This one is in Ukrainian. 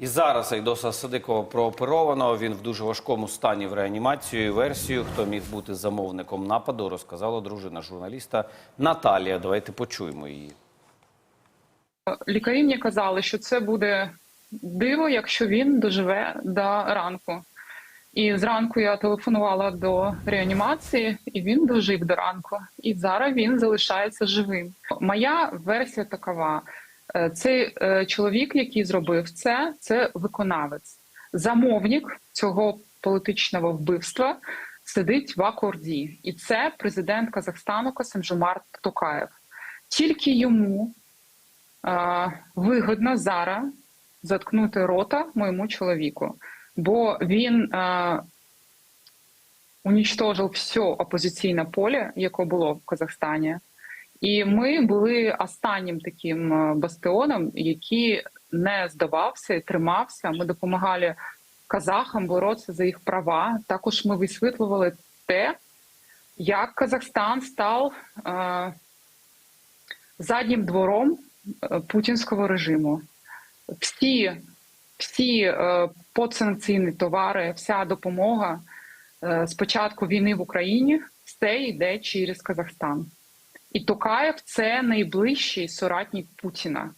І зараз Айдоса Садикова прооперовано. Він в дуже важкому стані в реанімацію. Версію, хто міг бути замовником нападу, розказала дружина журналіста Наталія. Давайте почуємо її. Лікарі мені казали, що це буде диво, якщо він доживе до ранку. І зранку я телефонувала до реанімації, і він дожив до ранку. І зараз він залишається живим. Моя версія такова: цей е, чоловік, який зробив це, це виконавець, замовник цього політичного вбивства. Сидить в Акорді, і це президент Казахстану Касимжомарт Токаєв. Тільки йому е, вигодно зараз заткнути рота моєму чоловіку, бо він е, унічтожив все опозиційне поле, яке було в Казахстані. І ми були останнім таким е, бастіоном, який не здавався і тримався. Ми допомагали казахам боротися за їх права. Також ми висвітлювали те, як Казахстан став е, заднім двором е, путінського режиму. Всі, всі е, подсанкційні товари, вся допомога е, з війни в Україні все йде через Казахстан. І Токаєв це найближчий соратник Путіна.